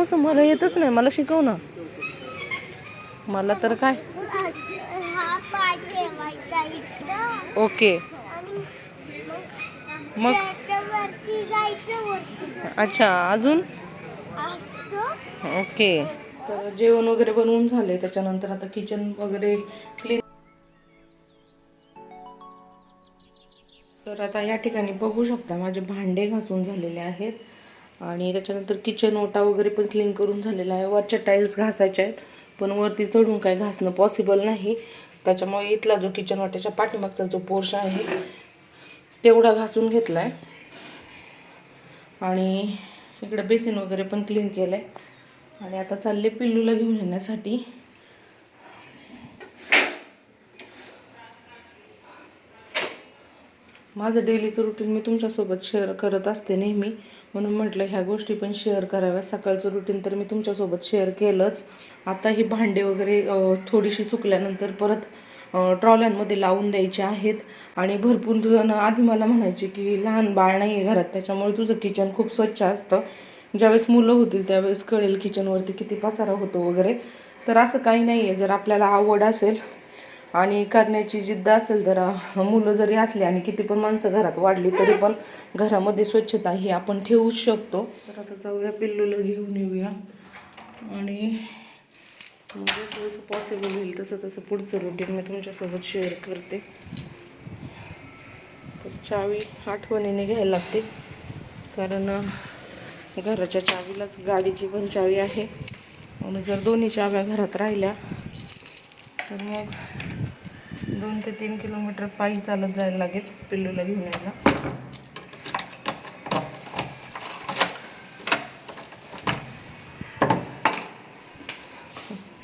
कसं मला येतच नाही मला शिकव ना. मला तर काय? ओके. मग? अच्छा अजून? ओके. तर जेवण वगैरे बनवून झाले त्याच्यानंतर आता किचन वगैरे क्लीन तर आता या ठिकाणी बघू शकता माझे भांडे घासून झालेले आहेत. आणि त्याच्यानंतर किचन ओटा वगैरे पण क्लीन करून झालेला आहे. वरच्या टाईल्स घासायच्या आहेत पण वरती चढून काय घासणं पॉसिबल नाही. त्याच्यामुळे इथला जो किचन ओट्याच्या पाठीमागचा जो पोर्श आहे तेवढा घासून घेतला आहे आणि इकडं बेसिन वगैरे पण क्लीन केलं आहे आणि आता चालले पिल्लूला घेऊन येण्यासाठी. माझं डेलीचं रुटीन मी तुमच्यासोबत शेअर करत असते नेहमी. म्हणून म्हटलं ह्या गोष्टी पण शेअर कराव्या. सकाळचं रुटीन तर मी तुमच्यासोबत शेअर केलंच. आता ही भांडे वगैरे थोडीशी सुकल्यानंतर परत ट्रॉल्यांमध्ये लावून द्यायचे आहेत. आणि भरपूर जण आधी मला म्हणायचे की लहान बाळ नाही आहे घरात त्याच्यामुळे तुझं किचन खूप स्वच्छ असतं. ज्यावेळेस मुलं होतील त्यावेळेस कळेल किचनवरती किती पसारा होतो वगैरे. तर असं काही नाही आहे जर आपल्याला आवड असेल आणि करण्याची जिद्द असेल तर मुलं जरी असली आणि किती पण माणसं घरात वाढली तरी पण घरामध्ये स्वच्छता ही आपण ठेवूच शकतो. तर आता जाऊया पिल्लूला घेऊन येऊया. आणि म्हणजे जसं जसं पॉसिबल होईल तसं तसं पुढचं रुटीन मी तुमच्यासोबत शेअर करते. तर चावी आठवणीने घ्यायला लागते. कारण घराच्या चावीलाच गाडीची पण चावी आहे. आणि जर दोन्ही चाव्या घरात राहिल्या तर मग दोन ते तीन किलोमीटर पायी चालत जायला लागेल पिल्लूला घेऊन यायला.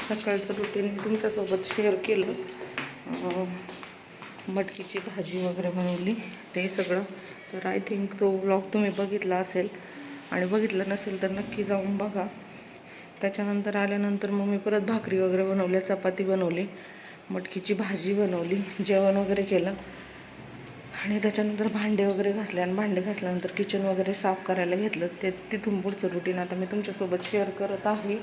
सकाळचं रुटीन तुमच्यासोबत शेअर केलं. मटकीची भाजी वगैरे बनवली ते सगळं. तर आय थिंक तो ब्लॉग तुम्ही बघितला असेल. आणि बघितलं नसेल तर नक्की जाऊन बघा. त्याच्यानंतर आल्यानंतर मग मी परत भाकरी वगैरे बनवल्या चपाती बनवली मटकीची भाजी बनवली जेवण वगैरे केलं. आणि त्याच्यानंतर भांडे वगैरे घासले आणि भांडे घासल्यानंतर किचन वगैरे साफ करायला घेतलं. ते तिथून पुढचं रुटीन आता मी तुमच्यासोबत शेअर करत आहे.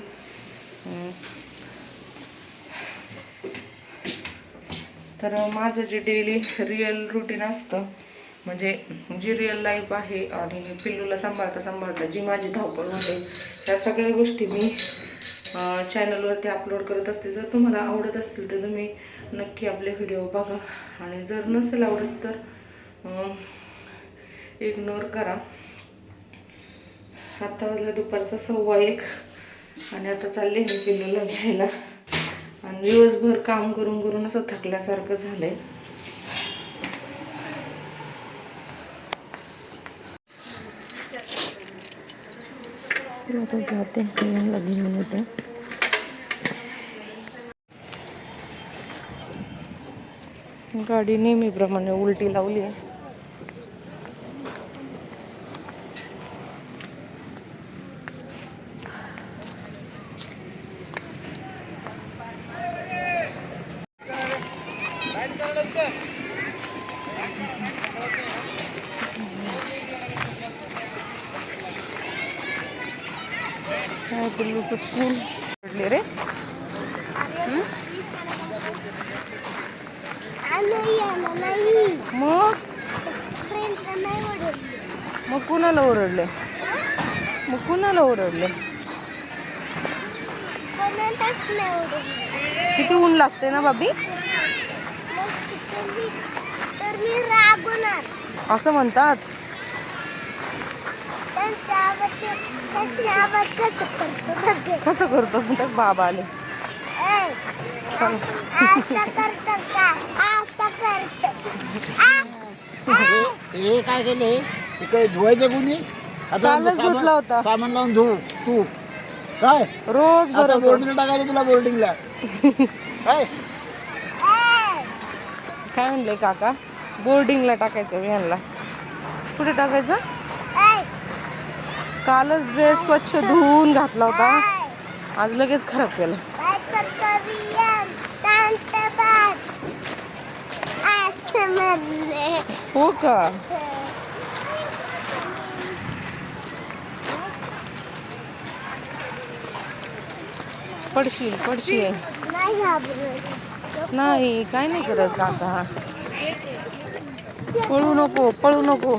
तर माझं जे डेली रिअल रुटीन असतं म्हणजे जी रिअल लाईफ आहे आणि पिल्लूला सांभाळता सांभाळता जी माझी धावपळ होते त्या सगळ्या गोष्टी मी चॅनलवरती अपलोड करत असते. जर तुम्हाला आवडत असतील तर तुम्ही नक्की आपले व्हिडिओ बघा. आणि जर नसेल आवडत तर इग्नोर करा. आत्ता वाजला दुपारचा सव्वा एक आणि आता चालले मी पिल्लूला घ्यायला. आणि दिवसभर काम करून करून असं थकल्यासारखं आहे चला आता जाते यांना घेऊन येते गाडी नेहमीप्रमाणे उलटी लावली आहे. काय पिल्लूचं स्कूल पडले रे? मग? मग कुणाला ओरडले? मग कुणाला ओरडले? किती ऊन लागते ना बाबी असं म्हणतात? कसं करतो म्हणतात बाबा आले. हे काय केले? हे काय धुवायचं कोणी? आता कालच धुतला होता. सामान लावून धुव तू. काय? रोज आता बरोबर बोर्डिंगला टाकायचं तुला बोर्डिंगला काय? ए, काय म्हणले काका? बोर्डिंगला टाकायचं व्हॅनला कुठे टाकायचं? कालच ड्रेस स्वच्छ धुवून घातला होता. आज लगेच खराब केलं. हो का? पडशील पडशील. नाही नाही काय नाही करत काका पळू नको पळू नको.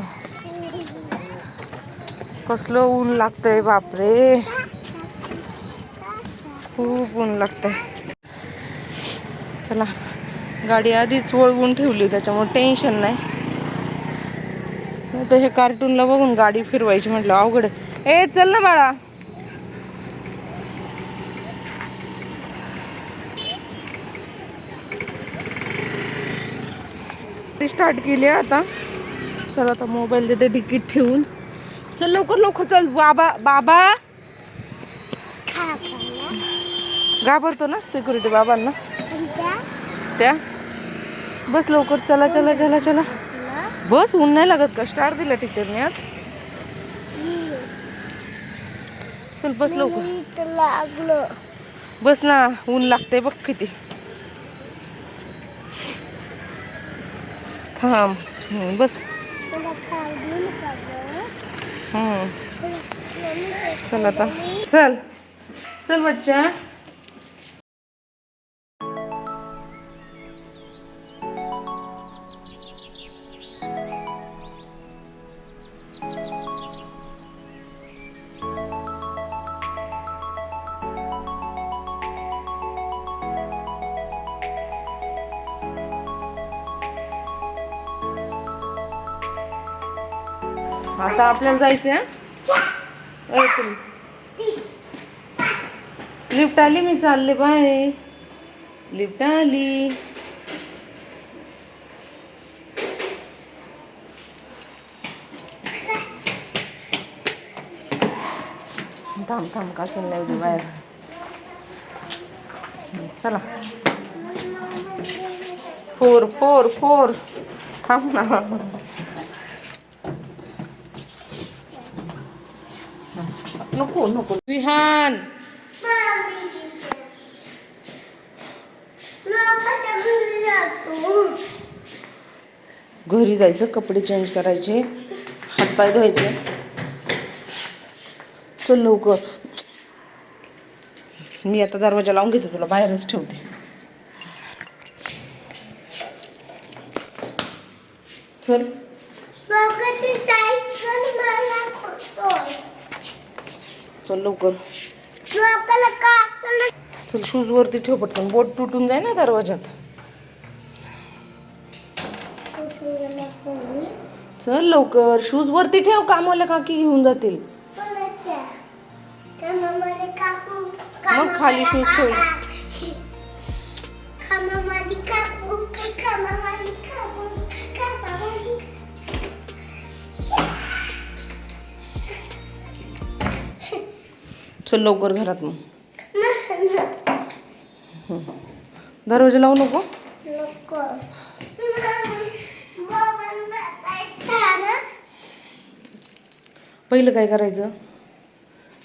कसलं ऊन लागतंय बापरे. खूप ऊन लागतंय. चला गाडी आधीच वळवून ठेवली त्याच्यामुळे टेन्शन नाही. तर हे कार्टूनला बघून गाडी फिरवायची म्हटलं अवघड ए चल ना बाळा. स्टार्ट केली आहे आता. चला आता मोबाईल देते तिकीट ठेवून. चल लवकर लवकर चल. बाबा बाबा. घाबरतो ना सिक्युरिटी बाबांना? त्या? बस लवकर चला चला चला चला. बस ऊन नाही लागत का? स्टार दिला टीचरने आज. चल बस लवकर. मी लागलं बस ना ऊन लागते बघ किती. थांब बस. चल आता. चल. चल बच्चा. आता आपल्याला जायचं आहे तुम्ही. लिफ्ट आली मी चालले बाय लिफ्ट आली. थांब थांब काकीन नाही उद्या बाहेर? चला. Four four four. थांब ना. नको नको. विहान. घरी जायचं कपडे चेंज करायचे हातपाय धुवायचे. चल लवकर. मी आता दरवाजा लावून घेते तुला बाहेरच ठेवते. चल लोकांची सायकल मला खोटोय चल लवकर. चल शूज वरती ठेव पटकन. बोट तुटून जाय ना दरवाजात चल लवकर. शूज वरती ठेव कामाला काकी घेऊन जातील. मग खाली shoes ठेव. चल लवकर घरात मग. दरवाजा लावू नको. पहिलं काय करायचं?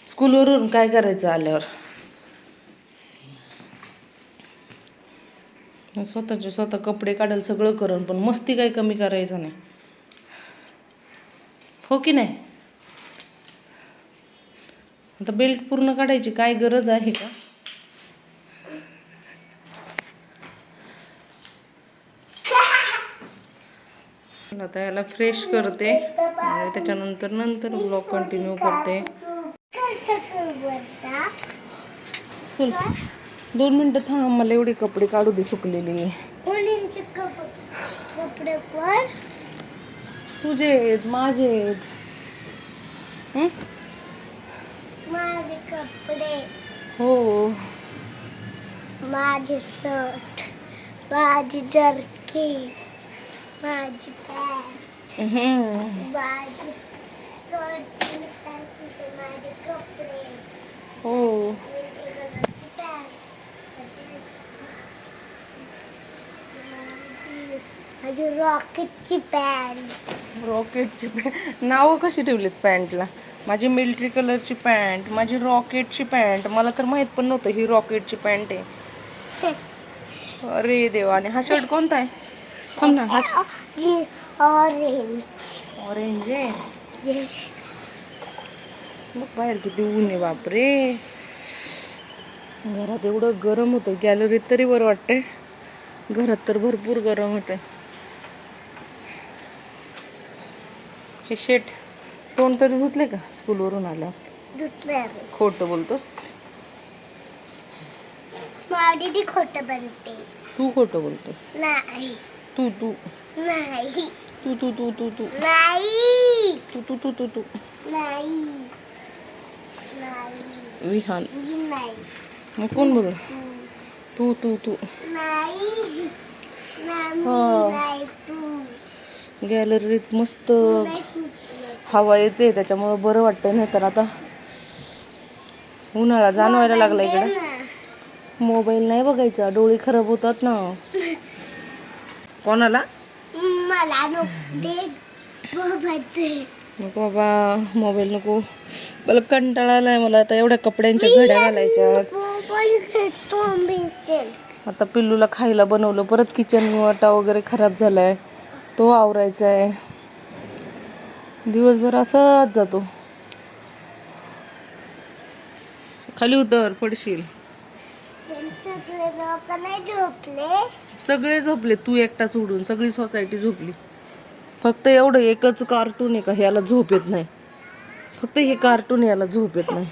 स्कूलवरून काय करायचं आल्यावर? स्वतःचे स्वतः कपडे काढायला सगळं करण पण मस्ती काय कमी करायचं नाही. हो की नाही? आता बेल्ट पूर्ण काढायची काय गरज आहे का? आता याला फ्रेश करते. आणि त्याच्यानंतर नंतर ब्लॉग कंटिन्यू करते. चल दोन मिनटं थांब मला एवढे कपडे काढू दे सुकलेली. कपडे तुझे आहेत माझे आहेत. हं? माझे कपडे हो माझे शर्ट माझी जर्की माझी पॅन्ट हं. माझी माझे कपडे हो. माझी रॉकेटची पॅन्ट. रॉकेटची पॅन्ट. नावं कशी ठेवलीत पॅन्टला? माझी मिल्ट्री कलरची पॅन्ट माझी रॉकेटची पॅन्ट मला तर माहीत पण नव्हतं ही रॉकेटची पॅन्ट आहे. अरे देवा आणि हा शर्ट कोणता आहे? थांब ना हा ऑरेंज ऑरेंज आहे. बाहेर किती ऊन आहे बापरे. घरात एवढं गरम होतं गॅलरीत तरी बरं वाटतंय. घरात तर भरपूर गरम होतंय. हे शेट तोंड तरी धुतले का स्कूलवरून आल्यावर? खोटं बोलतोस? मावडी खोटं बनते तू खोटं बोलतोस? नाही. तू तू. नाही. तू तू तू तू तू. नाही. तू तू तू तू तू. नाही. नाही विहान मी नाही. मग कोण बोल तू तू तू. नाही. नाही तू. गॅलरीत मस्त हवा येते त्याच्यामुळं बरं वाटतंय नाही तर आता. उन्हाळा जाणवायला लागला इकडे. मोबाईल नाही बघायचा डोळे खराब होतात ना. कोणाला? नको बाबा मोबाईल नको. मला कंटाळा आलाय मला आता एवढ्या कपड्यांच्या घड्या ते. आता पिल्लूला खायला बनवलं परत किचन वाटा वगैरे खराब झालाय. तो आवरायचा आहे दिवसभर असाच जातो. खाली उतर पडशील. सगळे झोपले. तू एकटा सोडून सगळी सोसायटी झोपली. फक्त एवढं एकच कार्टून आहे का ह्याला झोप येत नाही. फक्त हे कार्टून याला झोप येत नाही.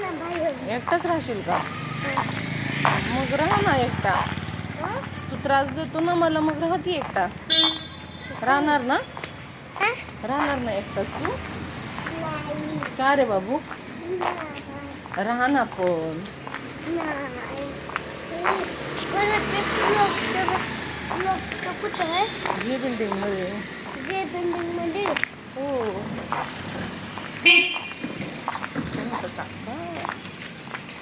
ना बाहेर. एकटाच राहशील का? मग राहा ना एकटा? तू त्रास देतो ना मला मग राहा की एकटा. राहणार ना? राहणार ना एकटाच तू? का रे बाबू? राहा ना पण कुठं आहे जी बिल्डिंगमध्ये जे बिल्डिंगमध्ये हो?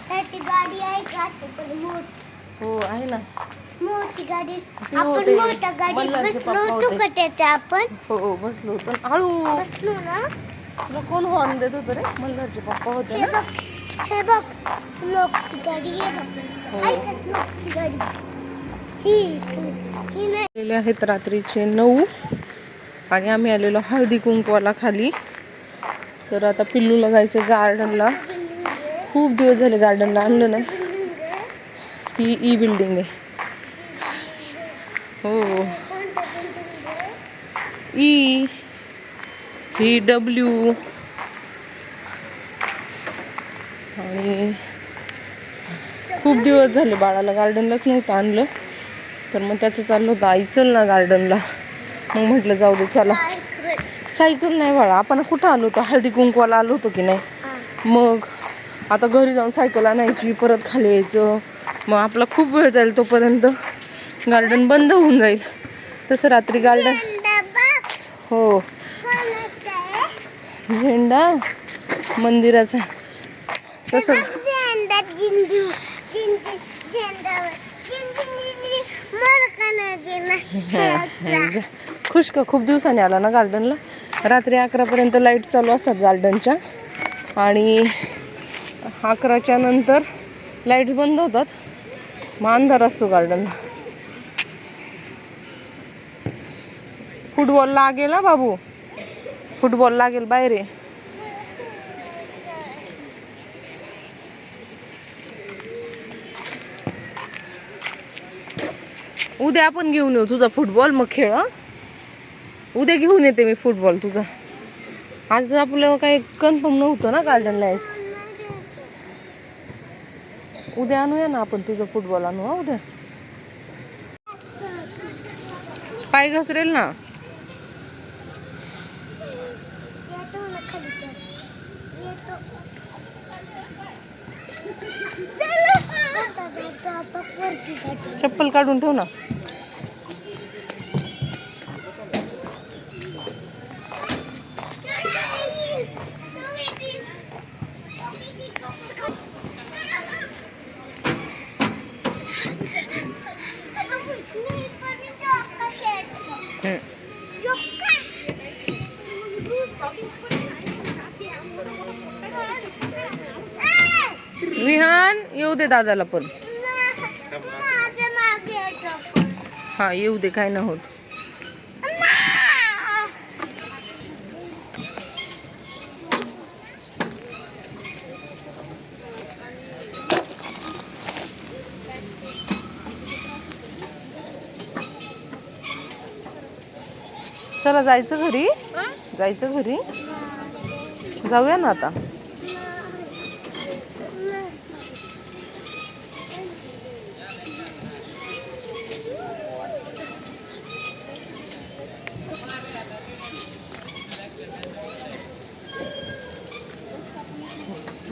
त्याची गाडी आहे का असं पण मोठ हो आहे ना। मोठी गाडी। आपण. मोठ्या मल्हारचे बसलो होतो। होते. का त्याच्या आपण हो बसलो होतो हळू बसलो ना। तुला कोण हॉर्न देत होतं रे मल्हारचे पप्पा होते हे बघ हे बघ गाडी हे. बघ आहे का स्लोपची गाडी। आलेले आहेत रात्रीचे नऊ. आणि आम्ही आलेलो हळदी कुंकवाला खाली. तर आता पिल्लूला जायचं गार्डनला खूप दिवस झाले गार्डनला आणलं ना ती ई बिल्डिंग आहे. हो. ई ही डब्ल्यू आणि खूप दिवस झाले बाळाला गार्डनलाच नव्हतं आणलं. तर मग त्याचं चाललं होतं आई चल ना गार्डनला मग म्हटलं जाऊ दे चला. सायकल नाही बाळा आपण कुठं आलो होतो? हळदी कुंकवाला आलो होतो की नाही? मग आता घरी जाऊन सायकल आणायची परत खाली यायचं. मग आपला खूप वेळ जाईल तोपर्यंत. गार्डन बंद होऊन जाईल. तसं रात्री गार्डन हो. झेंडा मंदिराचा. तसं खुश का खूप दिवसाने आला ना गार्डनला रात्री अकरापर्यंत लाइट चालू असतात गार्डनच्या आणि अकराच्या नंतर लाईट्स बंद होतात. मग अंधार असतो गार्डनला फुटबॉल लागेल ना बाबू. फुटबॉल लागेल बाहेर आहे उद्या आपण घेऊन येऊ तुझा फुटबॉल मग खेळ उद्या घेऊन येते मी फुटबॉल तुझा. आज आपलं काही कन्फर्म नव्हतं ना गार्डनला यायचं. उद्या आणूया ना आपण तुझं फुटबॉल आणू हा उद्या? पाय घसरेल ना? चप्पल काढून ठेव ना. दे दादाला पण. हा येऊ दे काय नाही होत. चला जायचं घरी? जायचं घरी? जाऊया ना आता.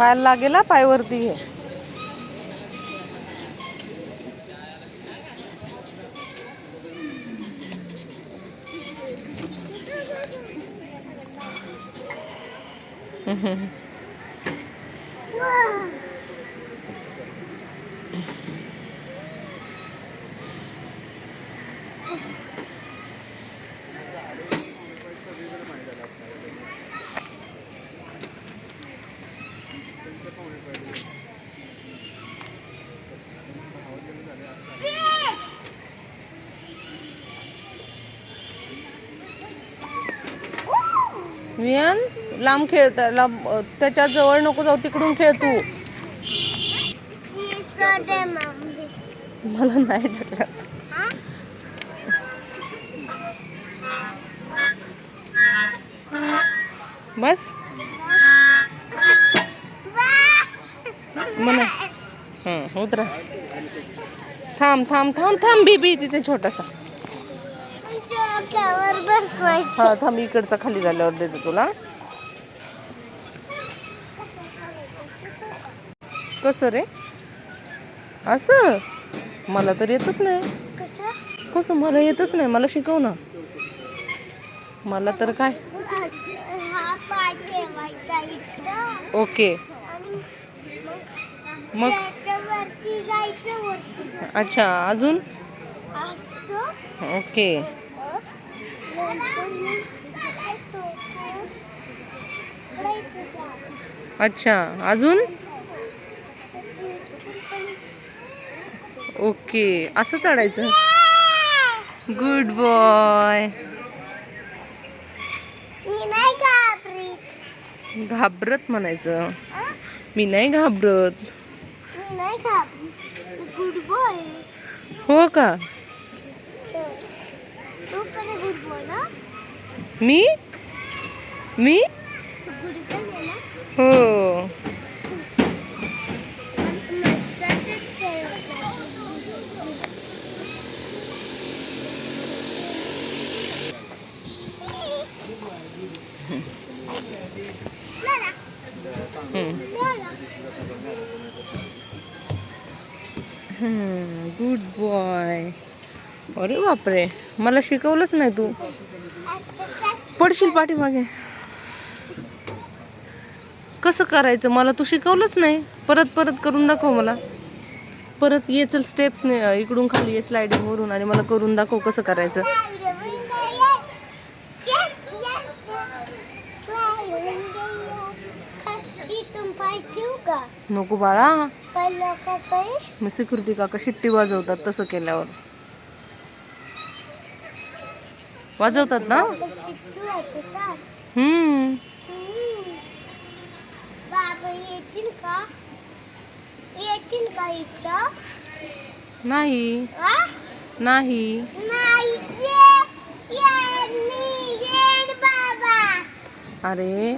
पायाला लागेल हा, पायवरती घे. विहान लांब खेळ लांब त्याच्याजवळ नको जाऊ तिकडून खेळ तू. मला नाही टाकला बस. म्हणा हं उतरा थांब थांब थांब थांब बीबी तिथे छोटासा. बसवायचं. हा थांब इकडचा खाली झाल्यावर देते तुला. कसं रे? असं? मला तर येतच नाही. कसं? कसं? मला येतच नाही. मला शिकव ना. मला तर काय? असं हा पाय ठेवायचा इकडं ओके आणि मग? मग त्याच्यावरती जायचं वरती अच्छा अजून? असं? ओके अ, नंतर मग चालायचं. अ, इकडे इथं जा. अच्छा अजून? ओके असं चढायचं? गुड बॉय घाबरीत. म्हणायचं. मी नाही घाबरत. हो का? ना मी? मी? हो. Good boy. अरे बापरे. मला शिकवलंच नाही तू. पडशील पाठीमागे. कसं करायचं? मला तू शिकवलंच नाही. परत परत करून दाखव मला. परत ये चल स्टेप्स इकडून खाली ये स्लायडिंग वरून आणि मला करून दाखव कसं करायचं. नको बाळा. मी सिक्युरिटी काका शिट्टी वाजवतात तसं केल्यावर. वाजवतात ना? हम्म. नाही? नाही. अरे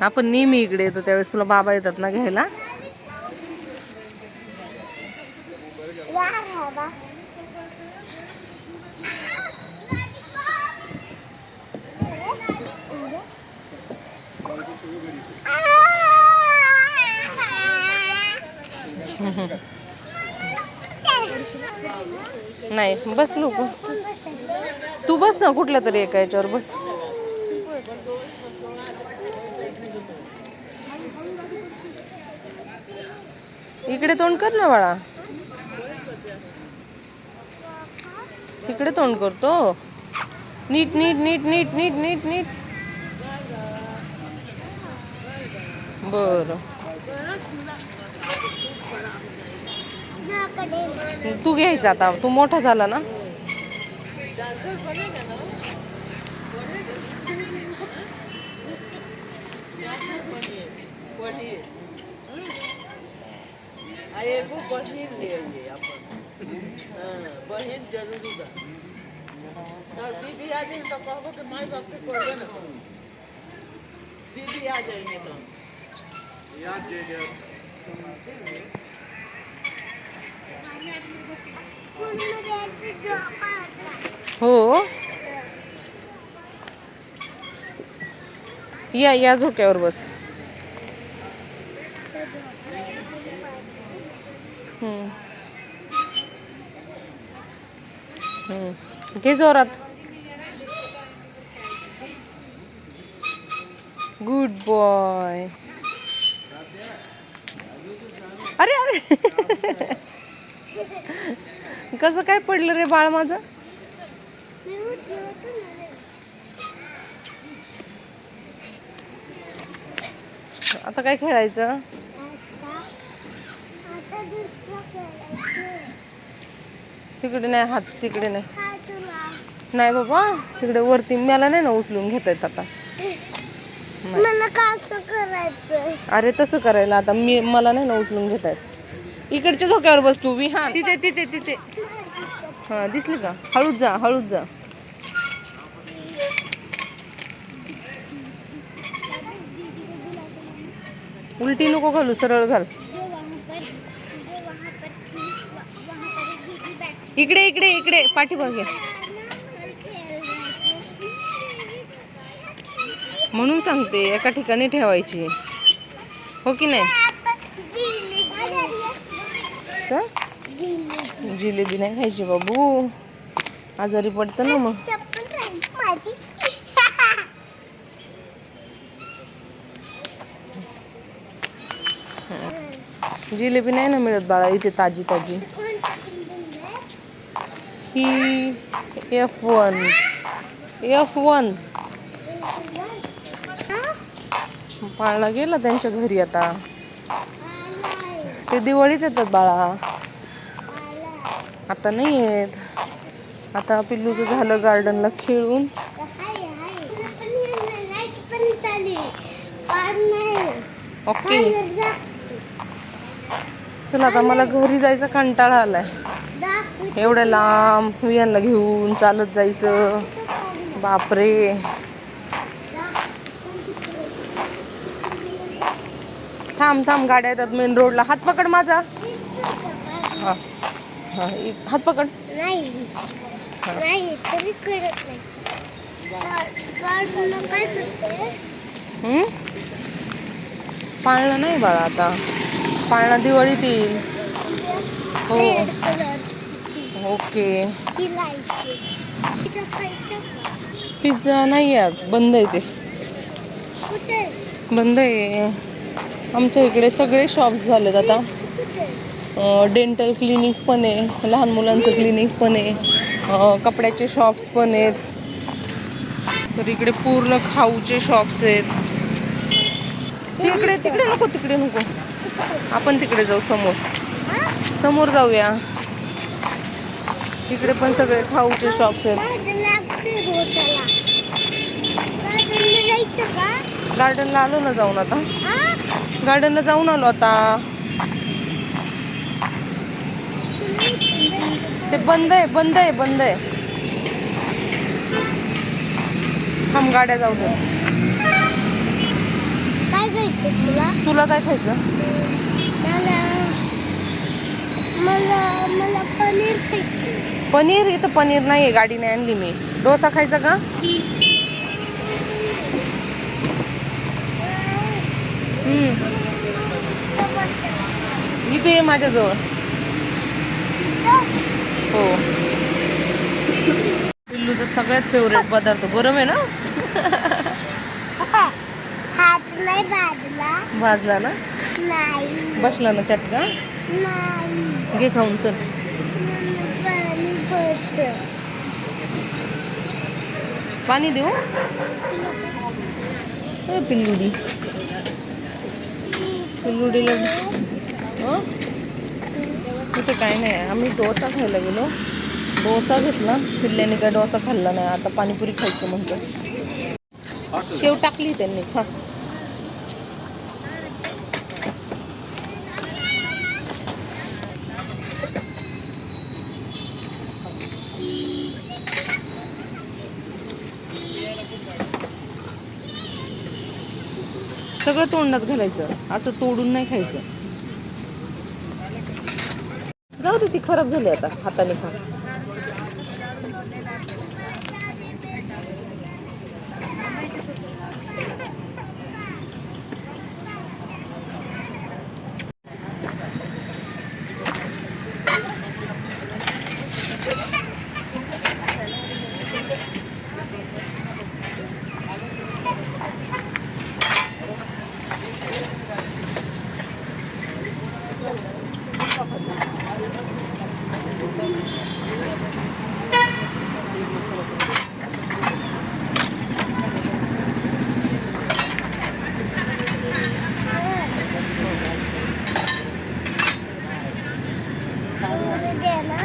आपण नेहमी इकडे येतो त्यावेळेस तुला बाबा येतात ना घ्यायला या बाबा नाही बस लोक तू बस ना कुठल्या तरी एका याच्यावर बस. इकडे तोंड कर ना बाळा. तिकडे तोंड करतो. नीट नीट नीट नीट नीट नीट नीट. बर. तू घ्यायचा आता तू मोठा झाला ना स्कूलमध्ये असं झोपा होता. हो. या या झोक्यावर बस. हम्म. हम्म. घे जोरात. गुड बॉय अरे अरे. कसं काय पडलं रे बाळ माझं. आता काय खेळायचं? करायचं. तिकडे नाही हात तिकडे नाही. नाही बाबा तिकडे वरती मला नाही ना उचलून घेता येत आता. मला कसं करायचंय? अरे तसं करायला आता मी मला नाही ना उचलून घेता येत. इकडच्या झोक्यावर बस तू बी हा तिथे तिथे तिथे. हा दिसली का? हळूच जा हळूच जा. उलटी नको घालू सरळ घाल. इकडे इकडे इकडे. पाठीमागे म्हणून सांगते एका ठिकाणी ठेवायची. हो की नाही तर जिलेबी नाही खायची बाबू. आजारी पडतं ना मग. जिलेबी नाही ना मिळत बाळा इथे ताजी ताजी. ही एफ वन एफ वन पाळला गेला त्यांच्या घरी आता. ते दिवाळीत येतात बाळा. आता नाही आहेत आता पिल्लूचं झालं गार्डनला खेळून. ओके चला आता मला घरी जायचा कंटाळा आलाय. एवढ्या लांब वियांना घेऊन चालत जायचं. बापरे. थांब थांब गाड्या येतात मेन रोडला हात पकड माझा. हा हात पकड. नाही. नाही तरी कळत नाही. गाडून काय करते? हम्म? पाळणा नाही बाळा आता. पाळणा दिवाळीत येईल. हो. ओके. पिझ्झा नाही आज. बंद आहे ते. बंद आहे. आमच्या इकडे सगळे शॉप्स झालेत आता. डेंटल क्लिनिक पण आहे लहान मुलांचं क्लिनिक पण आहे कपड्याचे शॉप्स पण आहेत. तर इकडे पूर्ण खाऊचे शॉप्स आहेत. तिकडे तिकडे नको तिकडे नको. आपण तिकडे जाऊ समोर. समोर जाऊया. इकडे पण सगळे खाऊचे शॉप्स आहेत. गार्डनला आलो ना जाऊन आता. गार्डनला जाऊन आलो आता. ते बंद आहे बंद आहे बंद आहे. थांब गाड्या जाऊ दे. काय तुला? तुला काय खायचं? मला मला मला पनीर खायची. पनीर? इथं पनीर नाही आहे गाडीने आणली मी. डोसा खायचा का? हम्म. इथे ये माझ्याजवळ. हो. पिल्लूचा सगळ्यात फेवरेट पदार्थ. गरम आहे ना? हात नाही भाजला. भाजला ना? नाही. बसला ना चटका? नाही. घे खाऊन चल. पाणी पडतं पाणी देऊ? ए, पिल्लुडी. पिल्लुडीला हं? तिथे काय नाही आम्ही डोसा खायला गेलो. डोसा घेतला. फिरल्याने काय डोसा खाल्ला नाही. आता पाणीपुरी खायचं म्हणतो. शेव टाकली त्यांनी. खा. सगळं तोंडात घालायचं. असं तोडून नाही खायचं. किती खराब झाली आता हाताने. खा दे ना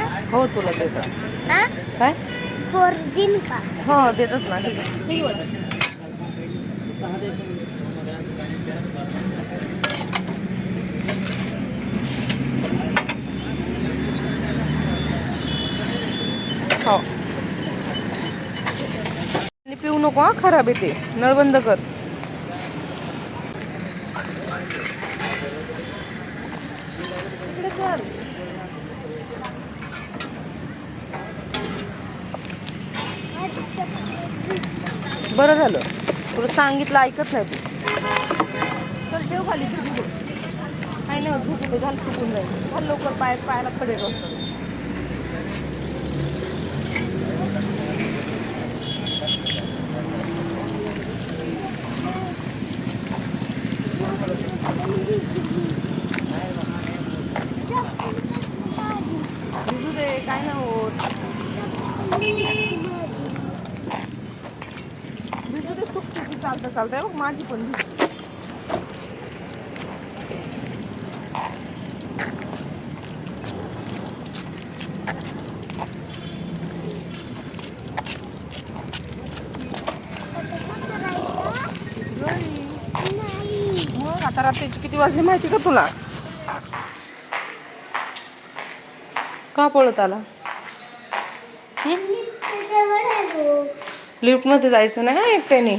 हो तुला देतात हा? काय? दिन का? हो देतात ना ठीक आहे. ठीक आहे. हो. पिऊ नको हा खराब येते नळ बंद कर. बरं झालं. तुला सांगितलं ऐकत नाही तू. चल ठेव खाली तुझी बोट. काय नाही होत दे, घाल चुकून जाईल. घाल लवकर पाय पायाला खडे रस्ता भिजू दे काय नाही होत भिजू दे खूप चुकी चालतं चालतंय बघ माझी पण. भिजू. मग आता रात्रीचे किती वाजले माहिती का तुला? का पळत आला? लिफ्टमध्ये जायचं नाही एकट्याने.